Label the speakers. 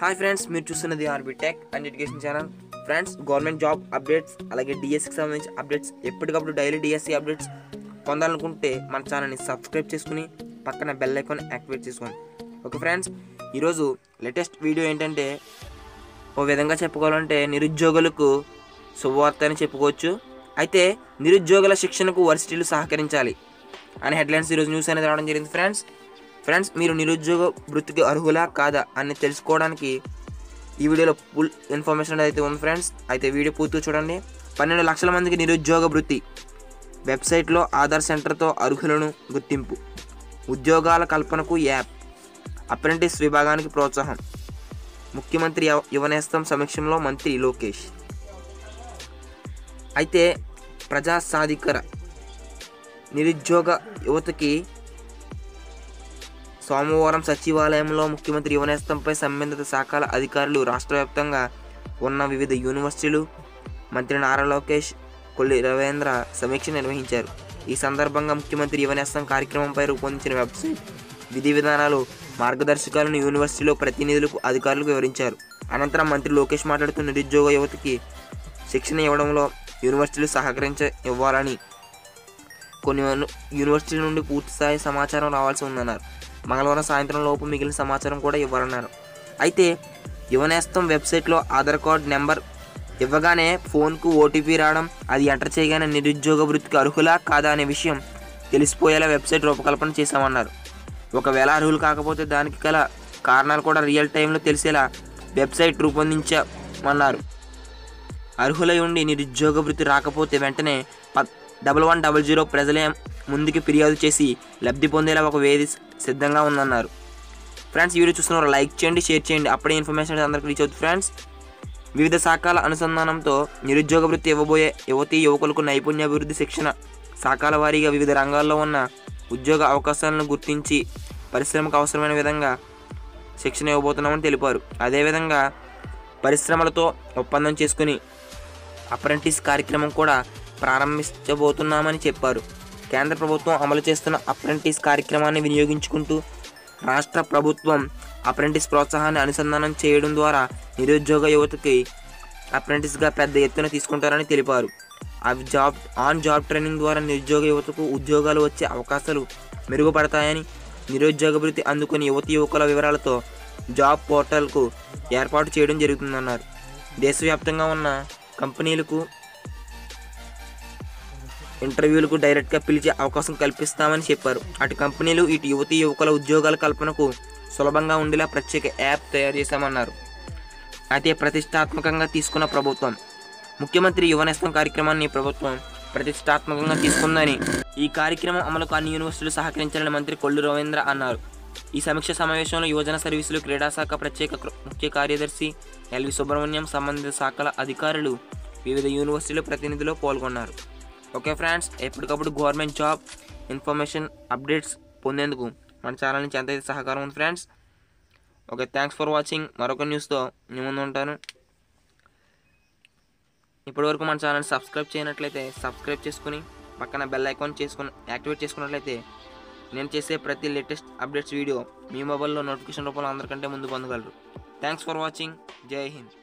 Speaker 1: Hi friends మీరు చూస్తున్నది RB tech and education channel friends government job updates అలాగే డిఎస్సికి సంబంధించి అప్డేట్స్ ఎప్పటికప్పుడు డైలీ డిఎస్సి అప్డేట్స్ పొందాలనుకుంటే మన ఛానల్ని సబ్స్క్రైబ్ చేసుకుని పక్కన బెల్ ఐకాన్ యాక్టివేట్ చేసుకోండి. ఓకే ఫ్రెండ్స్ ఈరోజు లేటెస్ట్ వీడియో ఏంటంటే ఓ విధంగా చెప్పుకోవాలంటే నిరుద్యోగులకు శుభవార్త అని చెప్పుకోవచ్చు. అయితే నిరుద్యోగుల శిక్షణకు వర్సిటీలు సహకరించాలి. అని హెడ్లైన్స్ ఈరోజు న్యూస్ అనేది రావడం జరిగింది ఫ్రెండ్స్ ఫ్రెండ్స్ మీరు నిరుద్యోగ వృత్తికి అర్హులా కాదా అని తెలుసుకోవడానికి ఈ వీడియోలో ఫుల్ ఇన్ఫర్మేషన్ అయితే ఉంది ఫ్రెండ్స్. అయితే వీడియో పూర్తిగా చూడండి. పన్నెండు లక్షల మందికి నిరుద్యోగ వృత్తి. వెబ్సైట్లో ఆధార్ సెంటర్తో అర్హులను గుర్తింపు. ఉద్యోగాల కల్పనకు యాప్. అప్రెంటిస్ విభాగానికి ప్రోత్సాహం. ముఖ్యమంత్రి యువనేస్తం సమక్షంలో మంత్రి లోకేష్. అయితే ప్రజా సాధికార నిరుద్యోగ యువతకి సోమవారం సచివాలయంలో ముఖ్యమంత్రి యువనేస్తంపై సంబంధిత శాఖల అధికారులు రాష్ట్ర వ్యాప్తంగా ఉన్న వివిధ యూనివర్సిటీలు మంత్రి నారా లోకేష్ కొల్లి రవీంద్ర సమీక్ష నిర్వహించారు. ఈ సందర్భంగా ముఖ్యమంత్రి యువనేస్తం కార్యక్రమంపై రూపొందించిన వెబ్సైట్ విధి విధానాలు మార్గదర్శకాలను యూనివర్సిటీలో ప్రతినిధులకు అధికారులకు వివరించారు. అనంతరం మంత్రి లోకేష్ మాట్లాడుతూ నిరుద్యోగ యువతకి శిక్షణ ఇవ్వడంలో యూనివర్సిటీలు సహకరించ ఇవ్వాలని కొన్ని యూనివర్సిటీల నుండి పూర్తి స్థాయి సమాచారం రావాల్సి ఉందన్నారు. మంగళవారం సాయంత్రం లోపు మిగిలిన సమాచారం కూడా ఇవ్వాలన్నారు. అయితే యువనేస్తం వెబ్సైట్లో ఆధార్ కార్డ్ నెంబర్ ఇవ్వగానే ఫోన్కు ఓటీపీ రావడం అది ఎంటర్ చేయగానే నిరుద్యోగ వృత్తికి అర్హులా కాదా అనే విషయం తెలిసిపోయేలా వెబ్సైట్ రూపకల్పన చేశామన్నారు. ఒకవేళ అర్హులు కాకపోతే దానికి గల కారణాలు కూడా రియల్ టైంలో తెలిసేలా వెబ్సైట్ రూపొందించమన్నారు. అర్హులై ఉండి నిరుద్యోగ వృత్తి రాకపోతే వెంటనే ప- డబల్ వన్ డబల్ జీరో ప్రజలే ముందుకి ఫిర్యాదు చేసి లబ్ధి పొందేలా ఒక వేది సిద్ధంగా ఉందన్నారు. ఫ్రెండ్స్ వీడియో చూస్తున్నారు లైక్ చేయండి షేర్ చేయండి. అప్పుడే ఇన్ఫర్మేషన్ అనేది అందరికి రీచ్ అవుతుంది ఫ్రెండ్స్. వివిధ శాఖల అనుసంధానంతో నిరుద్యోగ వృత్తి ఇవ్వబోయే యువతీ యువకులకు నైపుణ్యాభివృద్ధి శిక్షణ శాఖల వారీగా వివిధ రంగాల్లో ఉన్న ఉద్యోగ అవకాశాలను గుర్తించి పరిశ్రమకు అవసరమైన విధంగా శిక్షణ ఇవ్వబోతున్నామని తెలిపారు. అదేవిధంగా పరిశ్రమలతో ఒప్పందం చేసుకుని అప్రెంటిస్ కార్యక్రమం కూడా ప్రారంభించబోతున్నామని చెప్పారు. కేంద్ర ప్రభుత్వం అమలు చేస్తున్న అప్రెంటిస్ కార్యక్రమాన్ని వినియోగించుకుంటూ రాష్ట్ర ప్రభుత్వం అప్రెంటిస్ ప్రోత్సాహాన్ని అనుసంధానం చేయడం ద్వారా నిరుద్యోగ యువతకి అప్రెంటిస్గా పెద్ద ఎత్తున తీసుకుంటారని తెలిపారు. ఆ జాబ్ ఆన్ జాబ్ ట్రైనింగ్ ద్వారా నిరుద్యోగ యువతకు ఉద్యోగాలు వచ్చే అవకాశాలు మెరుగుపడతాయని నిరుద్యోగ వృత్తి అందుకుని యువతి యువకుల వివరాలతో జాబ్ పోర్టల్కు ఏర్పాటు చేయడం జరుగుతుందన్నారు. దేశవ్యాప్తంగా ఉన్న కంపెనీలకు ఇంటర్వ్యూలకు డైరెక్ట్గా పిలిచే అవకాశం కల్పిస్తామని చెప్పారు. అటు కంపెనీలు ఇటు యువతి యువకుల ఉద్యోగాల కల్పనకు సులభంగా ఉండేలా ప్రత్యేక యాప్ తయారు చేశామన్నారు. అయితే ప్రతిష్టాత్మకంగా తీసుకున్న ప్రభుత్వం ముఖ్యమంత్రి యువనేస్తం కార్యక్రమాన్ని ప్రభుత్వం ప్రతిష్టాత్మకంగా తీసుకుందని ఈ కార్యక్రమం అమలుకు అన్ని యూనివర్సిటీలు సహకరించాలని మంత్రి కొల్లు రవీంద్ర అన్నారు. ఈ సమీక్ష సమావేశంలో యువజన సర్వీసులు క్రీడా శాఖ ప్రత్యేక ముఖ్య కార్యదర్శి ఎల్వి సుబ్రహ్మణ్యం సంబంధిత శాఖల అధికారులు వివిధ యూనివర్సిటీల ప్రతినిధులు పాల్గొన్నారు. ఓకే ఫ్రెండ్స్ ఎప్పటికప్పుడు గవర్నమెంట్ జాబ్ ఇన్ఫర్మేషన్ అప్డేట్స్ పొందేందుకు మన ఛానల్ నుంచి ఎంతైతే సహకారం ఉంది friends okay thanks for watching మరొక న్యూస్తో మీ ముందు ఉంటాను. ఇప్పటివరకు మన ఛానల్ సబ్స్క్రైబ్ చేయనట్లయితే సబ్స్క్రైబ్ చేసుకుని పక్కన బెల్ ఐకాన్ చేసుకుని యాక్టివేట్ చేసుకున్నట్లయితే నేను చేసే ప్రతి లేటెస్ట్ అప్డేట్స్ వీడియో మీ మొబైల్లో నోటిఫికేషన్ రూపంలో అందరికంటే ముందు పొందగలరు. థ్యాంక్స్ ఫర్ వాచింగ్ జై హింద్.